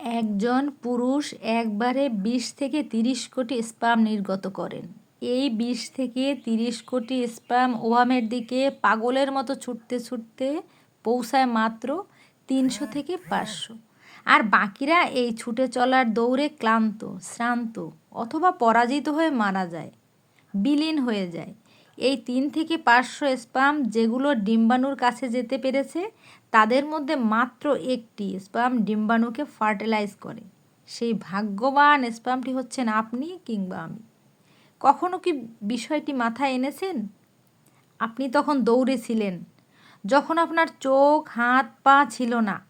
একজন পুরুষ একবারে বিশ থেকে তিরিশ কোটি স্পাম নির্গত করেন। এই বিশ থেকে তিরিশ কোটি স্পাম ওভামের দিকে পাগলের মতো ছুটতে ছুটতে পৌঁছায় মাত্র তিনশো থেকে পাঁচশো। আর বাকিরা এই ছুটে চলার দৌড়ে ক্লান্ত, শ্রান্ত অথবা পরাজিত হয়ে মারা যায়, বিলীন হয়ে যায়। এই তিন থেকে পাঁচশো স্পাম যেগুলো ডিম্বাণুর কাছে যেতে পেরেছে, তাদের মধ্যে মাত্র একটি স্পাম ডিম্বাণুকে ফার্টিলাইজ করে। সেই ভাগ্যবান স্পামটি হচ্ছেন আপনি কিংবা আমি। কখনো কি বিষয়টি মাথায় এনেছেন? আপনি তখন দৌড়েছিলেন যখন আপনার চোখ, হাত, পা ছিল না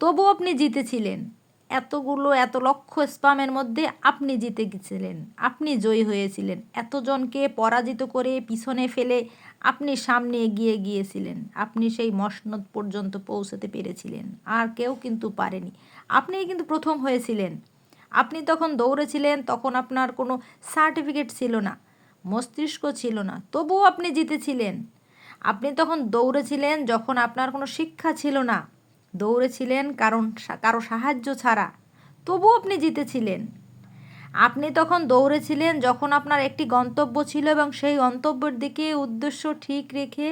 তবু আপনি জিতেছিলেন। এতগুলো, এত লক্ষ স্পামের মধ্যে আপনি জিতে গেছিলেন। আপনি জয়ী হয়েছিলেন। এতজনকে পরাজিত করে পিছনে ফেলে আপনি সামনে এগিয়ে গিয়েছিলেন। আপনি সেই মসনদ পর্যন্ত পৌঁছাতে পেরেছিলেন। আর কেউ কিন্তু পারেনি। আপনি কিন্তু প্রথম হয়েছিলেন। আপনি তখন দৌড়েছিলেন, তখন আপনার কোনো সার্টিফিকেট ছিল না, মস্তিষ্ক ছিল না, তবুও আপনি জিতেছিলেন। আপনি তখন দৌড়েছিলেন যখন আপনার কোনো শিক্ষা ছিল না। দৌড়েছিলেন কারণ কারও সাহায্য ছাড়া। তবুও আপনি জিতেছিলেন। আপনি তখন দৌড়েছিলেন যখন আপনার একটি গন্তব্য ছিল এবং সেই গন্তব্যের দিকে উদ্দেশ্য ঠিক রেখে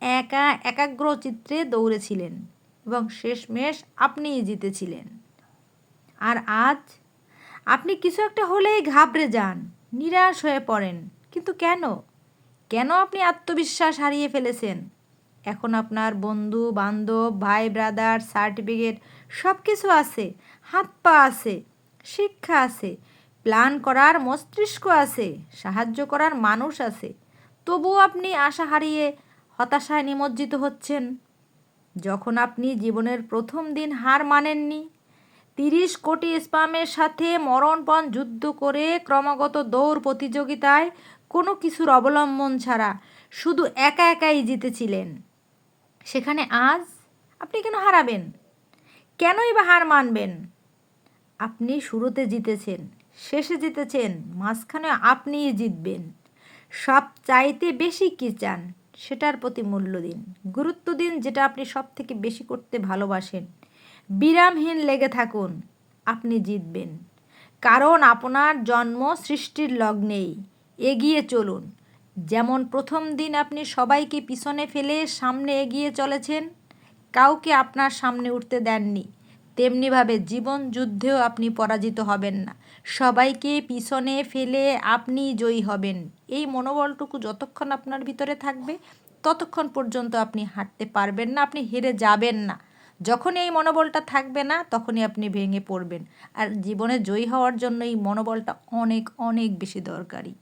একা একাগ্র চিত্রে দৌড়েছিলেন এবং শেষমেশ আপনিই জিতেছিলেন। আর আজ আপনি কিছু একটা হলেই ঘাবড়ে যান, নিরাশ হয়ে পড়েন। কিন্তু কেন? কেন আপনি আত্মবিশ্বাস হারিয়ে ফেলেছেন? এখন আপনার বন্ধু, বান্ধব, ভাই ব্রাদার সার্টিফিকেট সব কিছু আছে। হাত পা আছে, শিক্ষা আছে প্ল্যান করার মস্তিষ্ক আছে, সাহায্য করার মানুষ আছে। তবুও আপনি আশা হারিয়ে হতাশায় নিমজ্জিত হচ্ছেন। যখন আপনি জীবনের প্রথম দিন হার মানেননি, তিরিশ কোটি স্পামের সাথে মরণপণ যুদ্ধ করে ক্রমাগত দৌড় প্রতিযোগিতায় কোনো কিছুর অবলম্বন ছাড়া শুধু একা একাই জিতেছিলেন। সেখানে আজ আপনি কেন হারাবেন? কেনই বা হার মানবেন? আপনি শুরুতে জিতেছেন, শেষে জিতেছেন, মাঝখানে আপনিই জিতবেন। সব চাইতে বেশি কী চান সেটার প্রতি মূল্য দিন। গুরুত্ব দিন যেটা আপনি সব থেকে বেশি করতে ভালোবাসেন। বিরামহীন লেগে থাকুন, আপনি জিতবেন। কারণ আপনার জন্ম সৃষ্টির লগ্নেই। এগিয়ে চলুন। যেমন প্রথম দিন আপনি সবাইকে পিছনে ফেলে সামনে এগিয়ে চলেছেন, কাউকে আপনার সামনে উঠতে দেননি। তেমনিভাবে জীবন যুদ্ধেও আপনি পরাজিত হবেন না। সবাইকে পিছনে ফেলে আপনি জয়ী হবেন। এই মনোবলটুকু যতক্ষণ আপনার ভিতরে থাকবে, ততক্ষণ পর্যন্ত আপনি হাঁটতে পারবেন না, আপনি হেরে যাবেন না। যখন এই মনোবলটা থাকবে না, তখনই আপনি ভেঙে পড়বেন। আর জীবনে জয়ী হওয়ার জন্য এই মনোবলটা অনেক অনেক বেশি দরকারি।